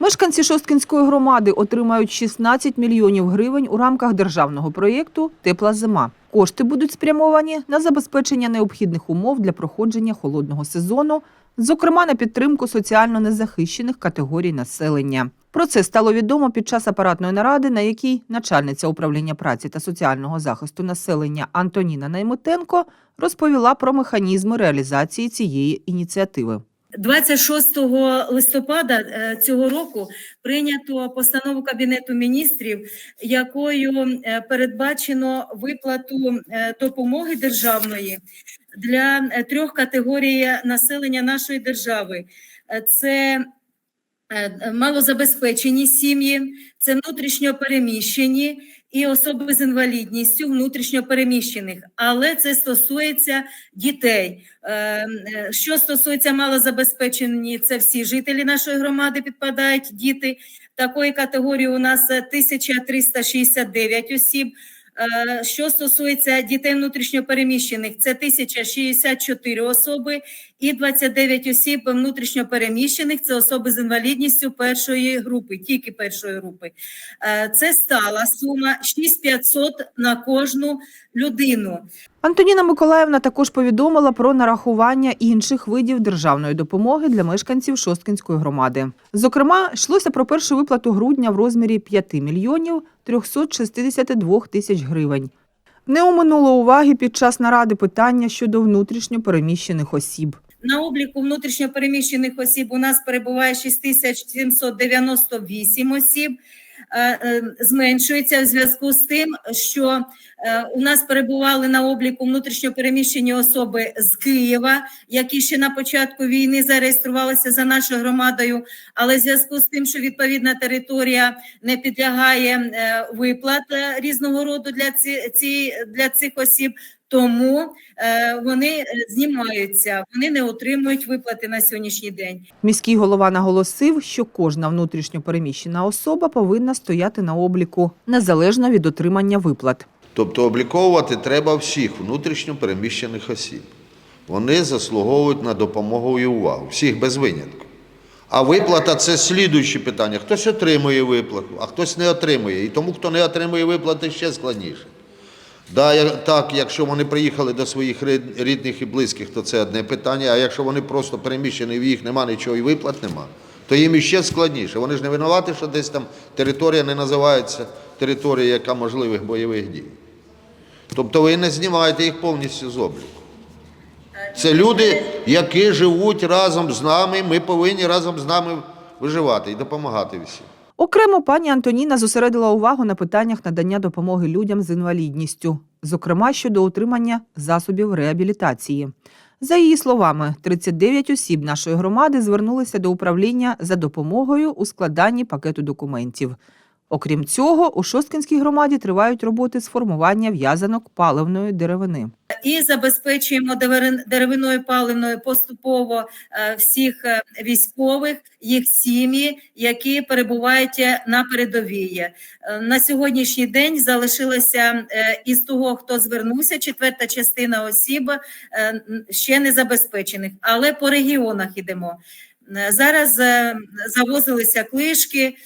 Мешканці Шосткінської громади отримають 16 мільйонів гривень у рамках державного проєкту Тепла зима. Кошти будуть спрямовані на забезпечення необхідних умов для проходження холодного сезону, зокрема на підтримку соціально незахищених категорій населення. Про це стало відомо під час апаратної наради, на якій начальниця управління праці та соціального захисту населення Антоніна Найметенко розповіла про механізми реалізації цієї ініціативи. 26 листопада е, цього року прийнято постанову Кабінету міністрів, якою е, передбачено виплату е, допомоги державної для трьох категорій населення нашої держави. Це малозабезпечені сім'ї, це внутрішньо переміщені і особи з інвалідністю внутрішньо переміщених, але це стосується дітей. Е, е, Що стосується малозабезпечені, це всі жителі нашої громади підпадають діти. Такої категорії у нас е, 1369 осіб. Е, Що стосується дітей внутрішньопереміщених, це 1064 особи і 29 осіб внутрішньопереміщених, це особи з інвалідністю першої групи, тільки першої групи. Е, Це стала сума 6500 на кожну людину. Антоніна Миколаївна також повідомила про нарахування інших видів державної допомоги для мешканців Шосткінської громади. Зокрема, йшлося про першу виплату грудня в розмірі 5 мільйонів 362 тисяч гривень. Не оминуло уваги під час наради питання щодо внутрішньо переміщених осіб. На обліку внутрішньопереміщених осіб у нас перебуває 6798 осіб. Е, е, Зменшується в зв'язку з тим, що е, у нас перебували на обліку внутрішньопереміщені особи з Києва, які ще на початку війни зареєструвалися за нашою громадою. Але в зв'язку з тим, що відповідна територія не підлягає виплат різного роду для ці для цих осіб, тому е, вони е, знімаються, вони не отримують виплати на сьогоднішній день. Міський голова наголосив, що кожна внутрішньо переміщена особа повинна стояти на обліку незалежно від отримання виплат. Тобто обліковувати треба всіх внутрішньо переміщених осіб. Вони заслуговують на допомогу і увагу, всіх без винятку. А виплата це слідуюче питання. Хтось отримує виплату, а хтось не отримує. І тому, хто не отримує виплати, ще складніше. Так, якщо вони приїхали до своїх рідних і близьких, то це одне питання. А якщо вони просто переміщені, в їх нема нічого і виплат нема, то їм іще складніше. Вони ж не винуваті, що десь там територія не називається територія, яка можливих бойових дій. Тобто ви не знімаєте їх повністю з обліку. Це люди, які живуть разом з нами. Ми повинні разом з нами виживати і допомагати всім. Окремо пані Антоніна зосередила увагу на питаннях надання допомоги людям з інвалідністю, зокрема щодо утримання засобів реабілітації. За її словами, 39 осіб нашої громади звернулися до управління за допомогою у складанні пакету документів. Окрім цього, у Шосткінській громаді тривають роботи з формування в'язанок паливної деревини. І забезпечуємо деревин- деревиною паливною поступово е, всіх е, військових, їх сім'ї, які перебувають на передовій. Е, На сьогоднішній день залишилося із того, хто звернувся, четверта частина осіб ще не забезпечених, але по регіонах ідемо. Зараз завозилися клишки.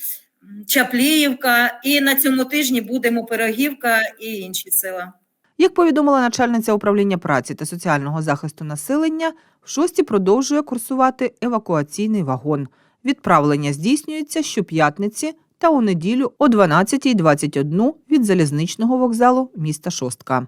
Чапліївка, і на цьому тижні будемо Пирогівка і інші села. Як повідомила начальниця управління праці та соціального захисту населення, в шості продовжує курсувати евакуаційний вагон. Відправлення здійснюється щоп'ятниці та у неділю о 12.21 від залізничного вокзалу міста Шостка.